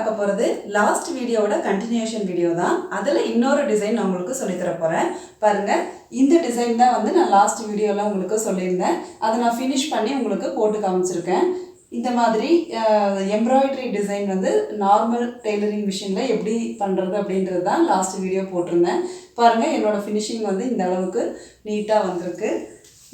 பார்க்க போகிறது லாஸ்ட் வீடியோவோட கண்டினியூஷன் வீடியோ தான். அதில் இன்னொரு டிசைன் நான் உங்களுக்கு சொல்லித்தர போகிறேன் பாருங்கள் இந்த டிசைன் தான் வந்து நான் லாஸ்ட் வீடியோவில் உங்களுக்கு சொல்லியிருந்தேன். அதை நான் ஃபினிஷ் பண்ணி உங்களுக்கு போட்டு காமிச்சிருக்கேன். இந்த மாதிரி எம்ப்ராய்டரி டிசைன் வந்து நார்மல் டெய்லரிங் மிஷினில் எப்படி பண்ணுறது அப்படின்றது தான் லாஸ்ட் வீடியோ போட்டிருந்தேன். பாருங்கள் என்னோடய ஃபினிஷிங் வந்து இந்த அளவுக்கு நீட்டாக வந்திருக்கு.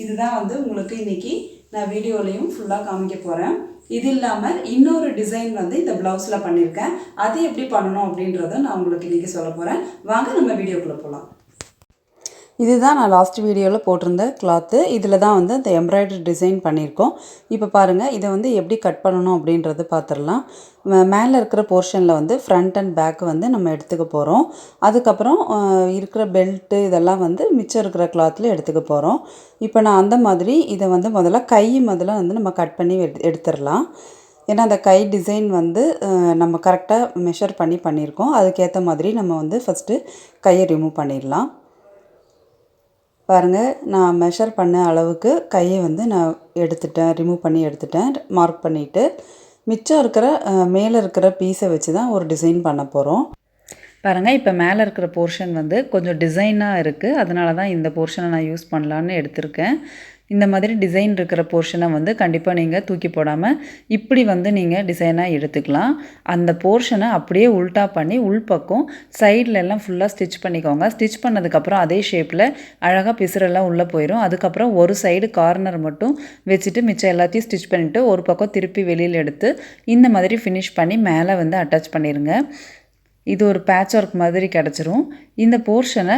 இதுதான் வந்து உங்களுக்கு இன்னைக்கு நான் வீடியோலையும் ஃபுல்லாக காமிக்க போகிறேன் இது இல்லாமல் இன்னொரு டிசைன் வந்து இந்த ப்ளவுஸில் பண்ணியிருக்கேன் அது எப்படி பண்ணணும் அப்படின்றத நான் உங்களுக்கு இன்றைக்கி சொல்ல போகிறேன் வாங்க நம்ம வீடியோக்குள்ளே போகலாம் இதுதான் நான் லாஸ்ட் வீடியோவில் போட்டிருந்த கிளாத்து இதில் தான் வந்து இந்த எம்ப்ராய்டரி டிசைன் பண்ணியிருக்கோம். இப்போ பாருங்கள் இதை வந்து எப்படி கட் பண்ணணும் அப்படின்றது பார்த்துடலாம் மேலே இருக்கிற போர்ஷனில் வந்து ஃப்ரண்ட் அண்ட் பேக் வந்து நம்ம எடுத்துக்க போகிறோம் அதுக்கப்புறம் இருக்கிற பெல்ட்டு இதெல்லாம் வந்து மிச்சம் இருக்கிற கிளாத்தில் எடுத்துக்க போகிறோம் இப்போ நான் அந்த மாதிரி இதை வந்து முதல்ல கை முதல்ல வந்து நம்ம கட் பண்ணி எடுத்துடலாம். ஏன்னா அந்த கை டிசைன் வந்து நம்ம கரெக்டாக மெஷர் பண்ணி பண்ணியிருக்கோம். அதுக்கேற்ற மாதிரி நம்ம வந்து ஃபஸ்ட்டு கையை ரிமூவ் பண்ணிடலாம். பாருங்கள் நான் மெஷர் பண்ண அளவுக்கு கையை வந்து நான் எடுத்துட்டேன் ரிமூவ் பண்ணி எடுத்துட்டேன் மார்க் பண்ணிவிட்டு மிச்சம் இருக்கிற மேலே இருக்கிற பீஸை வச்சு தான் ஒரு டிசைன் பண்ண போகிறோம் பாருங்கள் இப்போ மேலே இருக்கிற போர்ஷன் வந்து கொஞ்சம் டிசைனாக இருக்குது அதனால தான் இந்த போர்ஷனை நான் யூஸ் பண்ணலான்னு எடுத்திருக்கேன். இந்த மாதிரி டிசைன் இருக்கிற போர்ஷனை வந்து கண்டிப்பாக நீங்கள் தூக்கி போடாமல் இப்படி வந்து நீங்கள் டிசைனாக எடுத்துக்கலாம். அந்த போர்ஷனை அப்படியே உல்ட்டா பண்ணி உள்பக்கம் சைடில் எல்லாம் ஃபுல்லாக ஸ்டிச் பண்ணிக்கோங்க. ஸ்டிச் பண்ணதுக்கப்புறம் அதே ஷேப்பில் அழகாக பிசுரெல்லாம் உள்ளே போயிடும் அதுக்கப்புறம் ஒரு சைடு கார்னர் மட்டும் வச்சுட்டு மிச்சம் எல்லாத்தையும் ஸ்டிச் பண்ணிவிட்டு ஒரு பக்கம் திருப்பி வெளியில் எடுத்து இந்த மாதிரி ஃபினிஷ் பண்ணி மேலே வந்து அட்டாச் பண்ணிடுங்க இது ஒரு பேட்ச் ஒர்க் மாதிரி கிடச்சிரும். இந்த போர்ஷனை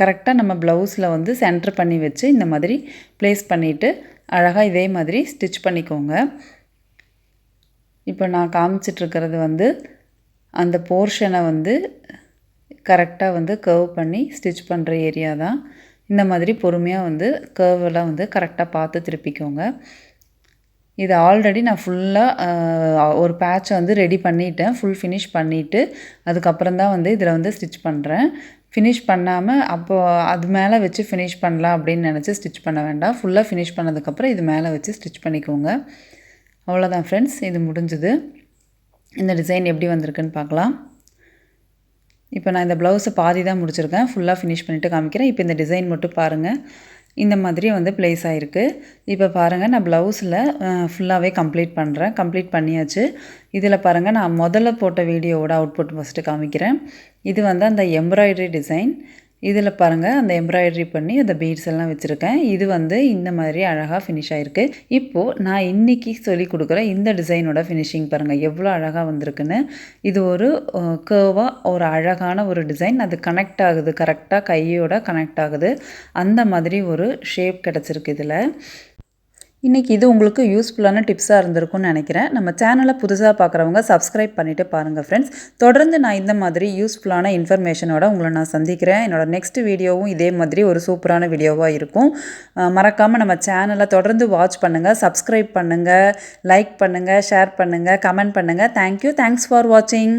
கரெக்டாக நம்ம ப்ளவுஸில் வந்து சென்டர் பண்ணி வச்சு இந்த மாதிரி ப்ளேஸ் பண்ணிவிட்டு அழகாக இதே மாதிரி ஸ்டிச் பண்ணிக்கோங்க. இப்போ நான் காமிச்சிட்ருக்கிறது வந்து அந்த போர்ஷனை வந்து கரெக்டாக வந்து கர்வ் பண்ணி ஸ்டிச் பண்ணுற ஏரியா தான். இந்த மாதிரி பொறுமையாக வந்து கர்வெல்லாம் வந்து கரெக்டாக பார்த்து திருப்பிக்கோங்க. இது ஆல்ரெடி நான் ஃபுல்லாக ஒரு பேட்சை வந்து ரெடி பண்ணிட்டேன். ஃபுல் ஃபினிஷ் பண்ணிவிட்டு அதுக்கப்புறம் தான் வந்து இதில் வந்து ஸ்டிச் பண்ணுறேன் ஃபினிஷ் பண்ணாமல் அப்போது அது மேலே வச்சு ஃபினிஷ் பண்ணலாம் அப்படின்னு நினச்சி ஸ்டிச் பண்ண வேண்டாம். ஃபுல்லாக ஃபினிஷ் பண்ணதுக்கப்புறம் இது மேலே வச்சு ஸ்டிச் பண்ணிக்கோங்க. அவ்வளோதான் ஃப்ரெண்ட்ஸ் இது முடிஞ்சுது. இந்த டிசைன் எப்படி வந்திருக்குன்னு பார்க்கலாம். இப்போ நான் இந்த ப்ளவுஸை பாதி தான் முடிச்சிருக்கேன். ஃபுல்லாக ஃபினிஷ் பண்ணிவிட்டு காமிக்கிறேன். இப்போ இந்த டிசைன் மட்டும் பாருங்கள் இந்த மாதிரி வந்து ப்ளேஸ் ஆகிருக்கு இப்போ பாருங்கள் நான் ப்ளவுஸில் ஃபுல்லாகவே கம்ப்ளீட் பண்ணுறேன் கம்ப்ளீட் பண்ணியாச்சு. இதில் பாருங்கள் நான் முதல்ல போட்ட வீடியோவோட அவுட்புட் ஃபஸ்ட்டு காமிக்கிறேன். இது வந்து அந்த எம்ப்ராய்டரி டிசைன் இதில் பாருங்கள் அந்த எம்ப்ராய்டரி பண்ணி அந்த பீட்ஸ் எல்லாம் வச்சுருக்கேன். இது வந்து இந்த மாதிரி அழகாக ஃபினிஷ் ஆகிருக்கு இப்போது நான் இன்றைக்கி சொல்லி கொடுக்குற இந்த டிசைனோட ஃபினிஷிங் பாருங்கள் எவ்வளோ அழகாக வந்திருக்குன்னு. இது ஒரு கேர்வாக ஒரு அழகான ஒரு டிசைன் அது கனெக்ட் ஆகுது கரெக்டாக கையோட கனெக்ட் ஆகுது. அந்த மாதிரி ஒரு ஷேப் கிடச்சிருக்கு இதில். இன்றைக்கி இது உங்களுக்கு யூஸ்ஃபுல்லான டிப்ஸாக இருந்திருக்கும்னு நினைக்கிறேன். நம்ம சேனலை புதுசாக பார்க்குறவங்க சப்ஸ்கிரைப் பண்ணிவிட்டு பாருங்கள் ஃப்ரெண்ட்ஸ் தொடர்ந்து நான் இந்த மாதிரி யூஸ்ஃபுல்லான இன்ஃபர்மேஷனோட உங்களை நான் சந்திக்கிறேன். என்னோட நெக்ஸ்ட் வீடியோவும் இதே மாதிரி ஒரு சூப்பரான வீடியோவாக இருக்கும். மறக்காமல் நம்ம சேனலை தொடர்ந்து வாட்ச் பண்ணுங்கள் சப்ஸ்கிரைப் பண்ணுங்கள் லைக் பண்ணுங்கள் ஷேர் பண்ணுங்கள் கமெண்ட் பண்ணுங்கள் தேங்க்யூ தேங்க்ஸ் ஃபார் வாட்சிங்